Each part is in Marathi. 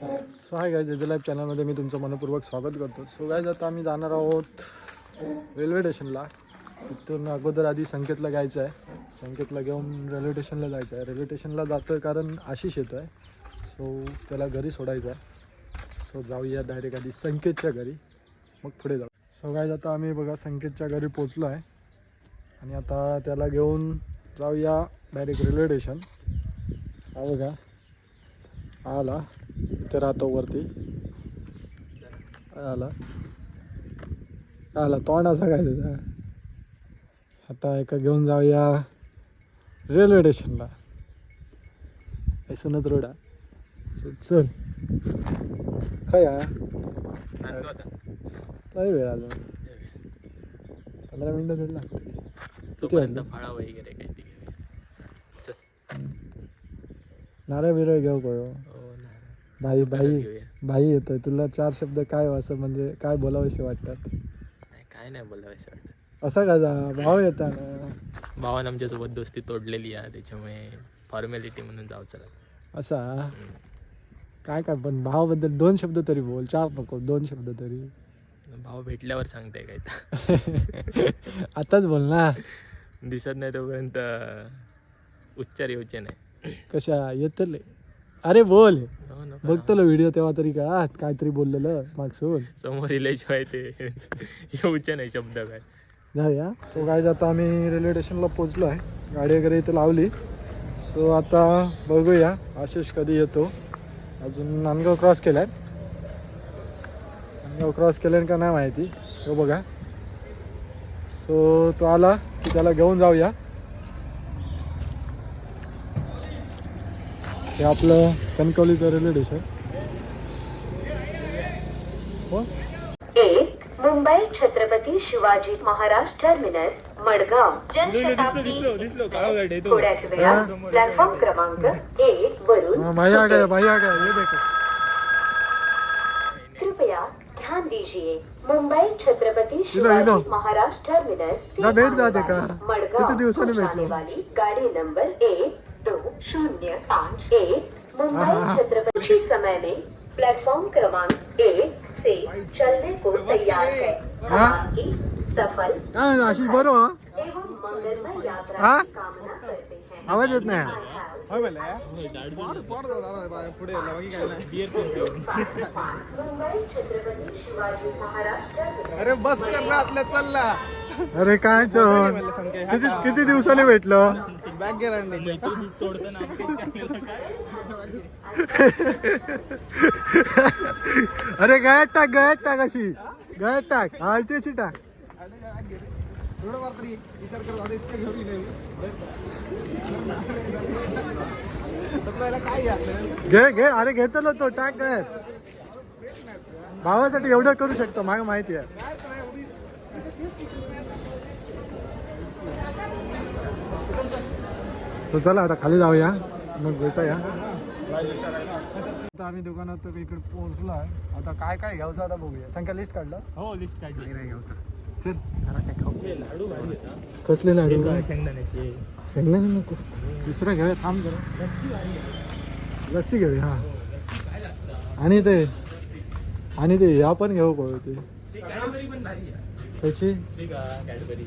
So hi guys age life चॅनलमध्ये मी तुमचं मनपूर्वक स्वागत करतो. सो गायज आता आम्ही जाणार आहोत रेल्वे स्टेशनला तिथून अगोदर आधी संकेतला घ्यायचं आहे. संकेतला घेऊन रेल्वे स्टेशनला जायचं आहे. रेल्वे स्टेशनला जातं आहे कारण आशिष येतो आहे सो त्याला घरी सोडायचं आहे. सो जाऊया डायरेक्ट आधी संकेतच्या घरी. मग पुढे जाऊ. सो गायज आता आम्ही बघा संकेतच्या घरी पोचलो आहे. आणि आता त्याला घेऊन जाऊया डायरेक्ट रेल्वे स्टेशन हा बघा. आला. इथे राहतो वरती. आला. आला तोंड असा काय त्याचा? आता एका घेऊन जाऊया रेल्वे स्टेशनला. ऐसूनच रोड चल काय लय वेळ आलो. पंधरा मिनटं तरी लागते फळा वगैरे काही. नारळ बिरळ घेऊ कळू हो. भाई भाई. भाई येतोय. तुला चार शब्द काय असं म्हणजे काय बोलावेसे वाटतात? काय नाही बोलावं वाटत. असं का जा भाव येता ना भावानं आमच्यासोबत दोस्ती तोडलेली आहे त्याच्यामुळे फॉर्मॅलिटी म्हणून जाऊ चला. असा? काय काय पण भावाबद्दल दोन शब्द तरी बोल चार नको दोन शब्द तरी. भाव भेटल्यावर सांगते काय. आताच बोल ना. दिसत नाही तोपर्यंत उच्चार येऊचे नाही. कशा? येतले. अरे बोल. हो ना, बघतो व्हिडिओ तेव्हा तरी का? काहीतरी बोललेलं मागसून. समोर इलेशिवाय ते. येऊचे नाही शब्द काय. जाऊया सो काय आता आम्ही रेल्वे स्टेशनला पोचलो आहे. गाडी वगैरे इथे लावली. सो आता बघूया. आशिष कधी येतो. अजून नांदगाव क्रॉस केलाय. नांदगाव क्रॉस केल्याने का नाही माहिती. तो बघा. सो तो आला की त्याला घेऊन जाऊया. हे आपलं कणकवलीचं रेल्वे स्टेशन हो? एक मुंबई छत्रपती शिवाजी महाराज टर्मिनस मडगाव. जनशताब्दी थोड्याच प्लॅटफॉर्म क्रमांक एक वरून कृपया ध्यान दीजिए. मुंबई छत्रपति शिवाजी. महाराज टर्मिनस भेट जाते का? मडगांव. किती दिवसांनी भेटलो? गाड़ी नंबर एक दो शून्य पाँच एक मुंबई. छत्रपति समय में प्लेटफॉर्म क्रमांक एक से चलने को तैयार है। हाँ? आपकी सफल आशिष बरो हा? एवं मंगलमय यात्रा हाँ? की कामना करते हैं। आवाज येत नाही I have Mumbai Chhatrapati Shivaji Maharaj terminus अरे बस कर ना आतल्या चालला अरे काय किती किती दिवसांनी भेटलं? अरे गळ्यात टाक गळ्यात टाक अशी. गळ्यात टाक. हा इथे अशी टाक. घे घे. अरे घेतो ना तो टाक गळ्यात. भावासाठी एवढं करू शकतो मला माहिती आहे. तो चला आता खाली जाऊया. मग भेटूया. आता आम्ही दुकानात इकडे पोहोचलो आहे आता काय काय घ्यायचं आता बघूया. संख्या लिस्ट काढलं? हो लिस्ट काढली. चल. जरा काय खाऊ. कसले लाडू? शेंगदाण्याचे. शेंगदाणे नको. दुसरं घेऊया थांब जरा. लस्सी घेऊया हा. आणि ते आणि ते ह्या पण घेऊ कळू ते? कॅडबरी पण भारी आहे. त्याची? ठीक आहे. कॅडबरी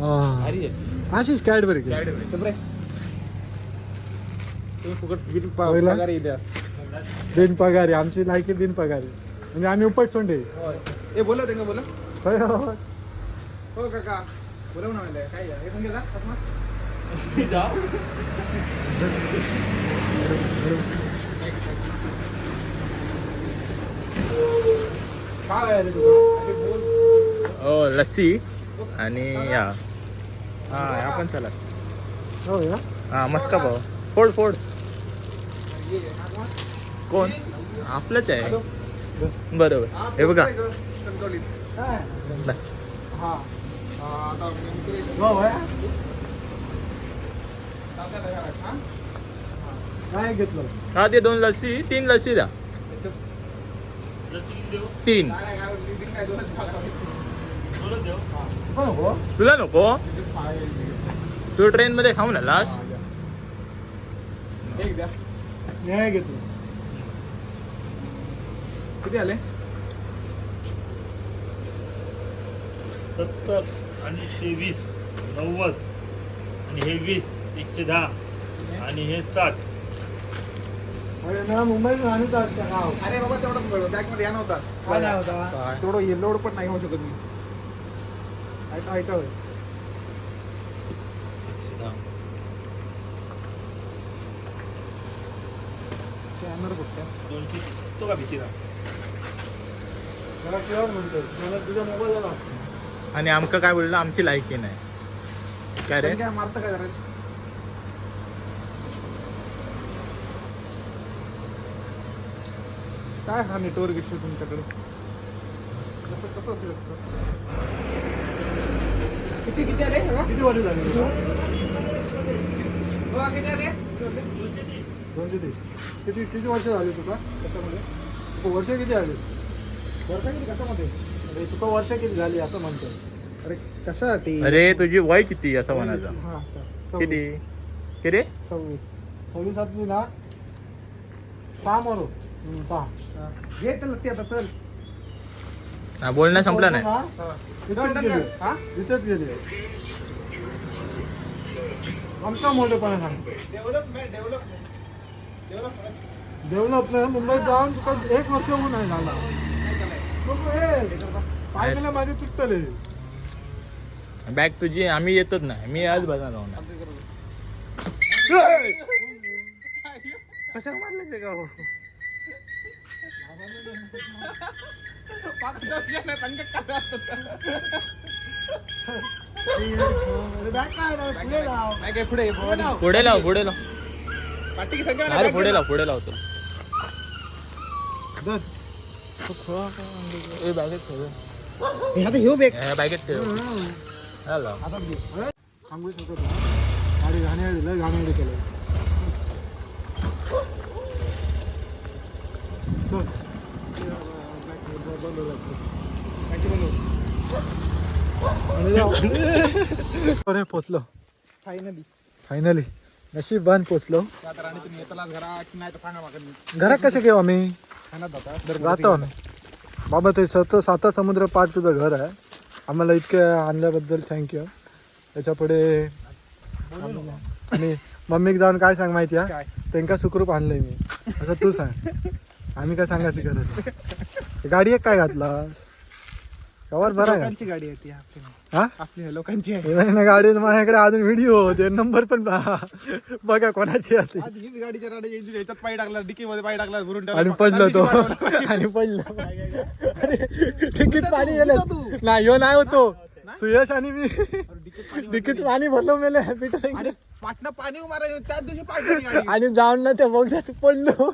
हा कॅडबरी पहिला बिन पगारी आमची लायकी बिन पगारी. म्हणजे आम्ही उपट सोंडे. ए बोला त्यांना बोला होय, हो, हो. हो काका. बोलव ना मला काय घ्या हे पण घ्या जा, काय आहे रे तुझं? हो लस्सी आणि या. हा या पण चला. हो या हा मस्का भाऊ फोड फोड. कोण? आपलंच आहे. बरोबर. हे बघा. का दा. काय घेतलं हा ते दोन लस्सी. तीन लस्सी द्या. तीन. नको तुला नको? तू ट्रेन मध्ये खाऊन आलास? न्याय घेतो. किती आले? सत्तर आणि तेवीस नव्वद आणि हे वीस एकशे दहा आणि हे साठ. अरे ना मुंबईत राहणीच असतं गाव अरे बाबा तेवढा बॅगमध्ये या नव्हता. काय नाही होता? तेवढं येल्लोड पण नाही होऊ शकत मी. ऐका ऐका. होय. आणणार फक्त. दोनशे तो का भीतीला मला केव्हा म्हणतोय? मला तुझ्या मोबाईलला असतं. आणि आमका काय बोललं? आमची लायकी नाही. काय रे? पण काय मारतं काय जरा काय हा नेटवर्क इश्यू तुमच्याकडे? कसं कसं असू शकतं किती किती आले. किती वर्ष झाली? तुला? बघा, किती आले? दोनशे तीस. किती किती वर्ष झाली तुका कशामध्ये? तुका वर्ष किती आली? वर्ष किती कशामध्ये? अरे तुका वर्ष किती झाली असं म्हणतोय. अरे कशासाठी? अरे तुझी वय किती असं म्हणायचं? हा. किती? किती? सव्वीस. सव्वीस सातवी ना सहा मरो. सहा. घे तर लस्सी आता चल. हा, बोलणं संपलं नाही. हा? इथेच डन, गेली. हा? गेली. आमचा मोठेपणा सांग डेव्हलपमेंट डेव्हलपमेंट डेव्हलप नाही मुंबईत जाऊन तुका एक वर्ष होऊन नाही झाला हे. केलं माझे तुटतले बॅग तुझी आम्ही येतच नाही मी आज बघा जाऊन कशा मारले ते गाव पुढे लाव. पुढे लाव पुढे लाव अरे पुढे लाव पुढे लावतो. ए बॅगेत ठेव. आता ह्यो बेग बॅगेत ठेव. हा. अरे, सांगू शकत गाडी घाणेरडी लय घाणेरडी केलं. अरे पोचलो. फायनली फायनली नशीब बांध पोचलो. आता राणी तुम्ही येतालाच घरा की नाही तर सांगा मागं मी घरात कसे घेऊ आम्ही? खाण्यात जाता जातो आम्ही. बाबा ते सत साता समुद्र पाठ तुझं घर आहे. आम्हाला इतके आणल्याबद्दल थँक्यू त्याच्या पुढे आणि मम्मीक जाऊन काय सांग माहिती आहे? त्यांका सुखरूप आणलंय मी. असं तू सांग. आम्ही काय सांगायची गरज. गाडी एक काय घातला कवर बरा आहे लोकांची गाडी आहे ती आपली. नाही. हा? आपली आहे, लोकांची आहे. नाही ना गाडीत माझ्याकडे अजून व्हिडिओ होते. नंबर पण पहा. बघा कोणाची ती. आज हीच गाडीच्या राडी इंजिन याच्यात पाय टाकला डिकी मध्ये पाय टाकला भरून ठेवला. आणि पडलो तो. आणि पडलो. अरे डिकीत पाणी गेलं. नाही ह्यो नाही होतो सुयश आणि मी. डिकीत पाणी डिकीत पाणी भरलो मेले. हॅपी आणि पाटणं पाणी उमारा त्याच दिवशी गाडी आणि जाऊन ना ते बघण्यात पडलो.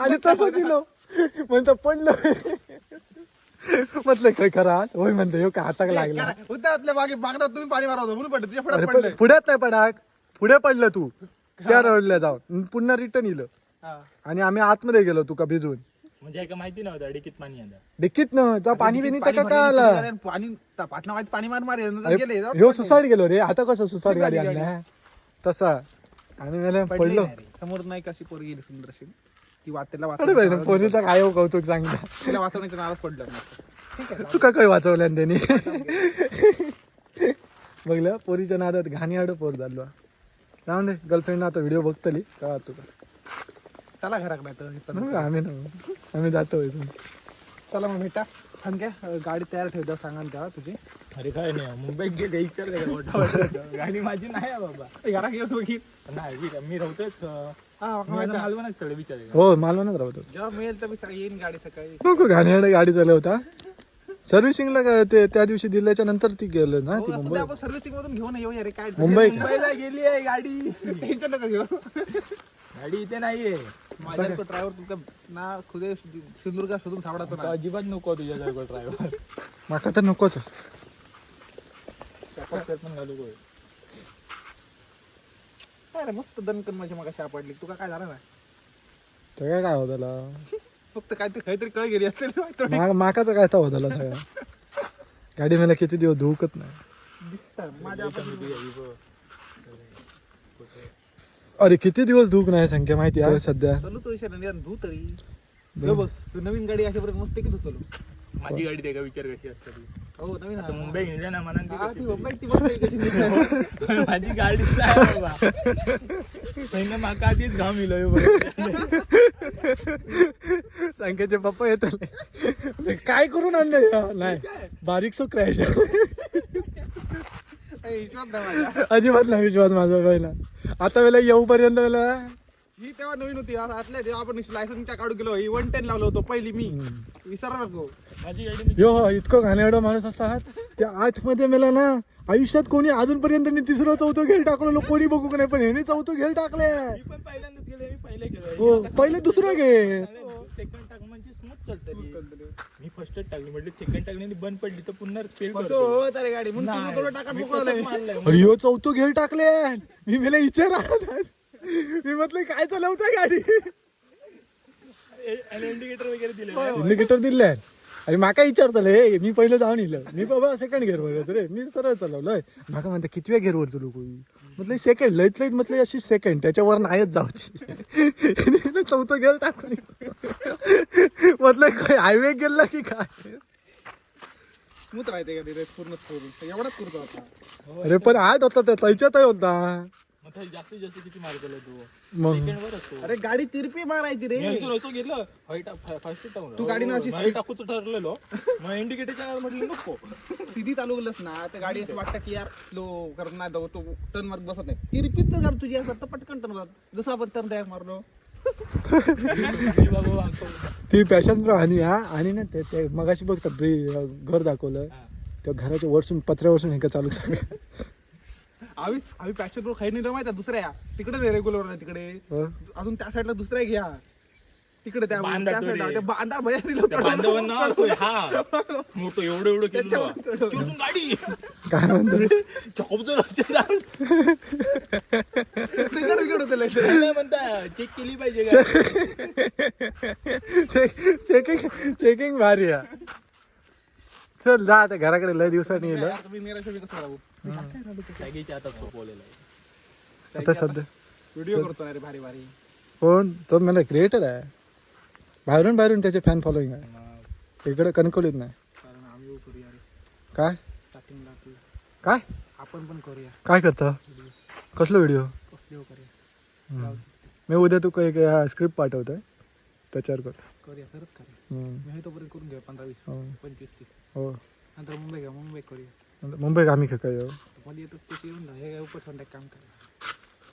आणि तसंच इलो. म्हणतो पडलो. म्हटलं काय करा? होय म्हणतो ह्यो का हाताक लागला? उद्यातल्या मागे मागणार तुम्ही पाणी मारा होता म्हणून पडलं तुझ्या पण पडलंय पुढ्यात नाही पडाक. पुढे पडलं तू. त्या रोडला जाऊन. पुन्हा रिटर्न इलं. हा. आणि आम्ही आतमध्ये गेलो तुका भिजून म्हणजे काय माहिती नव्हतं अडीकीत पाणी आता डिक्कीत न त्या पाणी बिनी तर भरलं, आला पाणी पाटणा वाज पाणी मार मारे गेले ह्यो पडले. सुसाईड गेलो रे. आता कसं सुसाईड ती गाडी आणल्या तसा. आणि मला पडली पडलो. समोर नाही कशी पोर गेली सुंदर अशी ती वाच त्याला अरे बाई वाचवण्याचं पोरीचा काय हो कौतुक सांगितलं? तिला वाचवण्याचं नावच पडलं ठीक आहे तू का काय वाचवल्यान त्यांनी? बघलं पोरीच्या नादात घाणी आड पोर झालो. राहून दे गर्लफ्रेंड आता व्हिडिओ बघतली का? तुका चला घराकडे. मग आम्ही ना आम्ही जातो. चला मग भेटा. सांग गाडी तयार ठेव द्या सांगा द्या तुझी. अरे काय नाही मुंबईत गेले विचारलं का मोठा वाटलं. गाडी माझी नाही बाबा. घरा घेऊन बघी नाही मी- राहतोच हा मालवणच चढ विचार हो मालवणच राहतो. जेव्हा मिळेल तर मी येईन गाडी सकाळी आड गाडी चालवता? सर्व्हिसिंगला काय ते त्या दिवशी दिल्याच्या नंतर ती गेलं ना ती हो, मुंबई. ते आपण सर्व्हिसिंग मधून घेऊन येऊ रे काय मुंबई का? मुंबईला गेली आहे गाडी. टेन्शन नका घेऊ. गाडी इथे नाहीये. माझ्या ड्रायव्हर तुमका ना खुदे सिंधुदुर्ग शोधून सापडतो आता ना अजिबात नको तुझ्यासारखं ड्रायव्हर माका तर नकोच. पण घालू गो. काय रे मस्त दणकन माझी मग सापडली. तुका काय झालं ना तर काय होताला फक्त काहीतरी काहीतरी कळ गेली असेल थोडी. मा माकाचं काय तर होताला सगळं. गाडी मला किती दिवस धुकत नाही. दिसतं. माझ्या अरे किती दिवस धूक नाही संख्या माहिती आहे सध्या? चालूच विषय नाही धू तरी. बघ तू नवीन गाडी अशापर्यंत मस्त किती होतो माझी गाडी ते का विचार कशी असते ती. हो नवीन आता मुंबई हिंडल्या ना म्हणा हा, ती मुंबईत ती आहे कशी दिसते. माझी गाडी आहे बाबा. पहिलं माका आधीच घाम इलो संख्याचे पप्पा येतात काय करून आणले? नाही बारीक सो क्रॅश ए, विश्वास नाही माझा. अजिबात नाही विश्वास माझा पहिला. आता वेळेला येऊपर्यंत वेळेला ही तेव्हा नवीन होती. यार आतल्या तेव्हा आपण लायसन्सच्या काढू गेलो. ही वन टेन लावलो होतो पहिली मी. विसरा नको. माझी गाडी मी यो इतकं घाणेरडा माणूस असतात त्या आठमध्ये मेला ना आयुष्यात कोणी अजूनपर्यंत मी तिसरं चौथं घेर टाकलो कोणी बघू का नाही पण ह्याने चौथं घेर टाकले मी पण पहिल्यांदाच गेलो मी पहिले गेलो. हो पहिले दुसरं घे सेकंड टाक म्हणजे स्मूथ मी फर्स्टच टाकली म्हटलं सेकंड टाकली आणि बंद पडली तर पुन्हा स्पीड हो तारे गाडी. म्हणून थोडं टाका. अरे यो चौथं घेर टाकले मी मेला विचार मी म्हटलं काय चालवताय गाडी? इंडिकेटर वगैरे दिले इंडिकेटर दिले आणि माका विचारतले मी पहिलं जाऊन येलं मी बाबा सेकंड गेअर वर रे. मी सरळ चालवलंय. माका म्हणते कितव्या गेअर वर चलू कोणी म्हटलं सेकंड लईत लईत म्हटलं अशी सेकंड त्याच्यावर नाहीच जाऊची. चौथं गेअर टाकून म्हटलं काय हायवे गेला की काय? स्मूथ राहते गाडी रेस पूर्ण एवढाच करतो आता अरे पण आठ होता त्या त्याच्यात होता. मग ते जास्तीत जास्त किती मार्क केलं तू? मग? सेकंड वर असतो अरे गाडी तिरपी मारायची रे. मी असं फर्स्ट टाकून तू गाडीनं अशी हॉई टाकूच ठरलेलो. मग इंडिकेटरच्या म्हटलं नको. सिधी चालू केलंस ना तर गाडी असं वाटतं की यार स्लो करत नाही जाऊ तो टर्न मार्क बसत नाही. तिरपीत तर कर तुझी असं तर पटकन टर्न बसत जसं आपण टर्न तयार मारलो. मी बाबा वागतो. ती पॅशन प्रो आणि हा. आणि ना ते ते मगाशी बघ त्या ब्री- घर दाखवलं. हा. त्या घराच्या वरसून पत्र्यावरसून हे का चालू सगळं आम्ही आम्ही पॅशन प्रो खाई नाही माहिती दुसऱ्या तिकडे रेग्युलर तिकडे हो. अजून त्या साईडला दुसऱ्या घ्या तिकडे त्या बांधा त्या. साईडला त्या बांधा भया त्या बांधवांना असो हा मोठं एवढं एवढं केलं त्याच्यावर गाडी काय म्हणतो जॉब जर असेल तर तिकडे तिकडे. नाही म्हणता चेक केली पाहिजे का चेकिंग चेकिंग भारी आहे चल जा आता घराकडे लय दिवसांनी येईल आता सध्या व्हिडिओ करतो ना रे भारी भारी. कोण? तो मला क्रिएटर आहे. बाहेरून बाहेरून त्याचे फॅन फॉलोईंग आहे. इकडे कणकवलीत नाही. काय? काय? आपण पण करूया. काय करतं? कसलं व्हिडिओ कसले हो करूया? मी उद्या तू काही स्क्रिप्ट पाठवतोय. त्याच्यावर कर. करूया करूया. हम्म. मी तोपर्यंत करून घ्या पंधरा वीस हो. पंचवीस तीस. हो. नंतर मुंबई घ्या मुंबई करूया. मुंबई आम्ही काय येऊ? मला येतं ते येऊन जा हे काम करा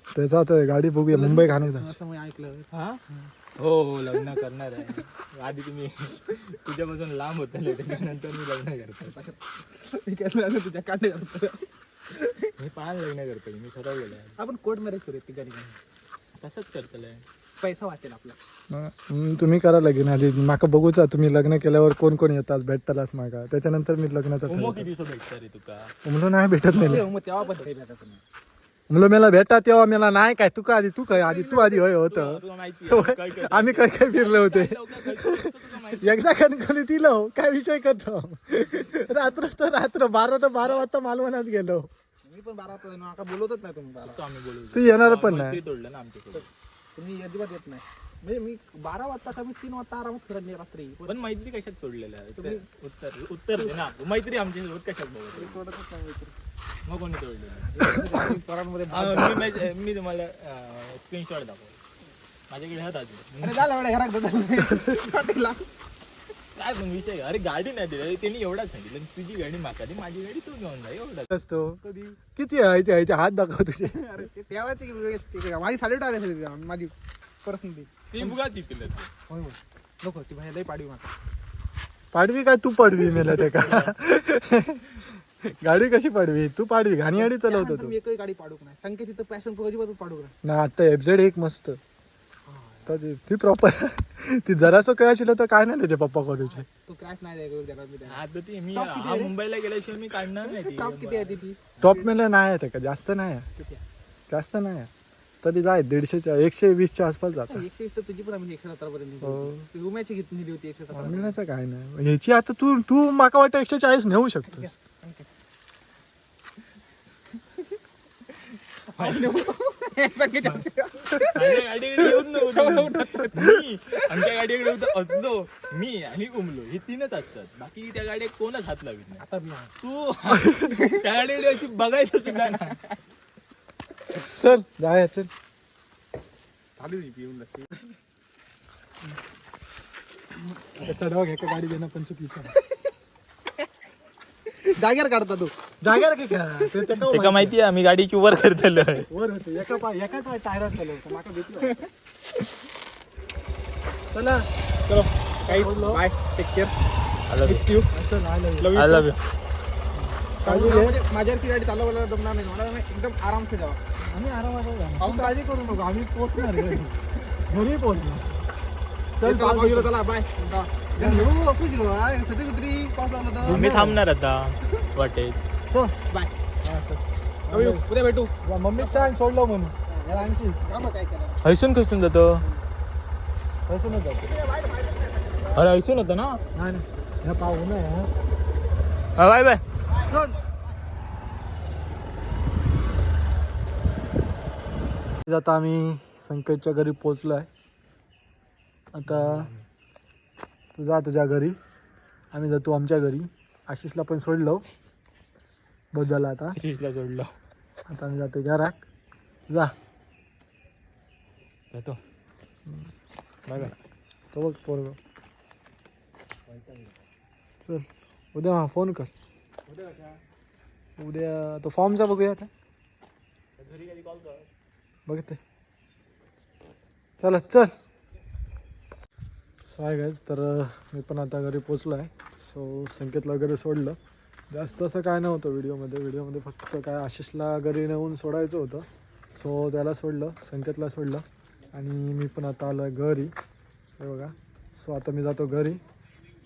त्याचा आता गाडी बघूया मुंबई जा असं मी ऐकलं. हा? हो. हो लग्न करणार आहे. आधी तुम्ही तुझ्यापासून लांब होत त्याच्यानंतर मी लग्न करतो. मी तुझ्या काटे मी पाच लग्न करतो मी ठरवलेलं आहे आपण कोर्ट मॅरेज करूया ती गाडी तसंच करतलंय पैसा वाचेल आपला. तुम्ही करा लगीन आधी. माका बघूचा तुम्ही लग्न केल्यावर कोण कोण येतात भेटतालाच मागा. त्याच्यानंतर मी लग्नाचं उमो ठरवतो किती दिवस भेटणार रे तुका? म्हणलं नाही भेटत नाही मग तेव्हा पण भेटायचं तुम्ही म्हणलं मला भेटा तेव्हा मला. नाही काय तू का आधी तू काय आधी तू आधी होय होतं. तुला माहिती आहे. काय काय आम्ही काय काय फिरले होते लवकर तुला माहिती एकदा कणकणी दिलं काय विषय करतो. रात्र तर रात्र बारा तर बारा वाजता मालवणात गेलो. मी पण बारा वाजता नका बोलवतच नाही तुम्ही बारा. आहे. तो आम्ही बोलू तू येणार पण नाही. मैत्री तोडलं ना आमच्याकडे तुम्ही अजिबात येत नाही. म्हणजे मी बारा वाजता का मी तीन वाजता आरामात फिरत नाही रात्री. पण पण मैत्री कशात तोडलेलं आहे तुम्ही- उत्तर उत्तर दे ना. मैत्री आमच्यासोबत कशात बघत तोडतच नाही मित्र. मग कोणी तोडलेलं पोरांमध्ये हा, मी तुम्हाला स्क्रीनशॉट दाखव माझ्याकडे हात अजून. अरे झालं एवढ्या घरात. पाटीला. काय पण विषय अरे गाडी नाही दिली. त्यांनी एवढाच सांगितलं. तुझी गाडी माका दे माझी गाडी तू घेऊन जा. एवढा असतो. किती आहे? ते आहे ते हात दाखव तुझे. अरे ते तेव्हाच एक वेगळेच ते वेगळं. माझी माझी पर्सनली ती बुगा तिकडे होय होय. नको ती भाई लई पाडवी माका पाडवी काय तू पाडवी मेला ते का? गाडी कशी पाडवी? तू पाडवी. घाणी गाडी चालवतो त्यानंतर तू. मी एकही गाडी पाडूक नाही? संकेत तिथं पॅशन प्रो अजिबातच पाडूक नाही? ना आता एफझेड एक मस्त. तर ती- ती प्रॉपर ती जरासं काय असेल तर काय नाही त्याचे पप्पा करूचे तो क्रॅश नाही द्यायला देणार मी त्याला. आता ती मी Top किती हा आहे रे? मुंबईला गेल्याशिवाय मी काढणार नाही ती. टॉप किती आहे तिची टॉप मेला नाही आहे ते का जास्त नाही आहे किती आहे? जास्त नाही आहे तरी जाय दीडशेच्या एकशे वीसच्या आसपास जातात एकशे वीस तर तुझी पण आम्ही एकशे सतरा पर्यंत हो. नेली. उम्याची घेतली नेली होती एकशे सतरा मिळण्याचं काय नाही ह्याची आता तू तू माका वाटतं एकशे चाळीस नेऊ शकतोस गाडीकडे येऊन आमच्या गाडीकडे असलो मी आणि उमलो. हे तीनच असतात. बाकी त्या गाड्या कोणच हात लावित नाही. तू त्या गाडीकडे अशी बघायचं सुद्धा ना चल जाय चल. चढवा घ्या का गाडी देणं पण चुकीचं. जागेवर काढता तू. जागा की का? ते ते माहिती? आहे मी गाडीची वर करतलो वर होते. एका पाय एकाच टायरात चालू होतं. माका भीती वाटते. चला. चलो. काही बाय टेक केअर चल आलं आय लव्ह यू काळजी घे माझ्यावरती गाडी चालवायला जमणार नाही. मला एकदम आरामसे जावा. आम्ही आरामात जाऊ. तू काळजी करू नको. आम्ही पोहोचणार घरी घरी पोहोचणार चल. चला बाय मी थांबणार आता. बाय. हा. जाऊया, उद्या भेटू. या मम्मीच सांग सोडलं म्हणून. हैसून खसून जातो? हसूनच जातो. अरे हैसून होतं ना? नाही नाही. ह्या पाहू ना बाय बाय. आता आम्ही संकेतच्या घरी पोचलो आहे आता तू जा तुझ्या घरी. आम्ही जातो आमच्या घरी. आशिषला पण सोडलो. बस झाला आता. शिशला सोडलो. आता आम्ही जातो घरात. जा. जातो. बाय बाय तो बघ पोरग. चल. उद्या फोन कर. उद्या तो फॉर्मचा बघूया आता. बघते. चला चल. सो आहे गायज तर मी पण आता घरी पोचलो आहे सो संकेतला वगैरे सोडलं. जास्त असं काय नव्हतं व्हिडिओमध्ये. व्हिडिओमध्ये फक्त काय आशिषला घरी नेऊन सोडायचं होतं. सो त्याला सोडलं. संकेतला सोडलं. आणि मी पण आता आलो आहे घरी. हे बघा. सो आता मी जातो घरी.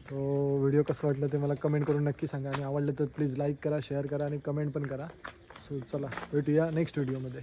तो व्हिडिओ कसं वाटलं ते मला कमेंट करून नक्की सांगा. आणि आवडलं तर प्लीज लाईक करा शेअर करा आणि कमेंट पण करा. सो चला भेटूया नेक्स्ट व्हिडिओमध्ये.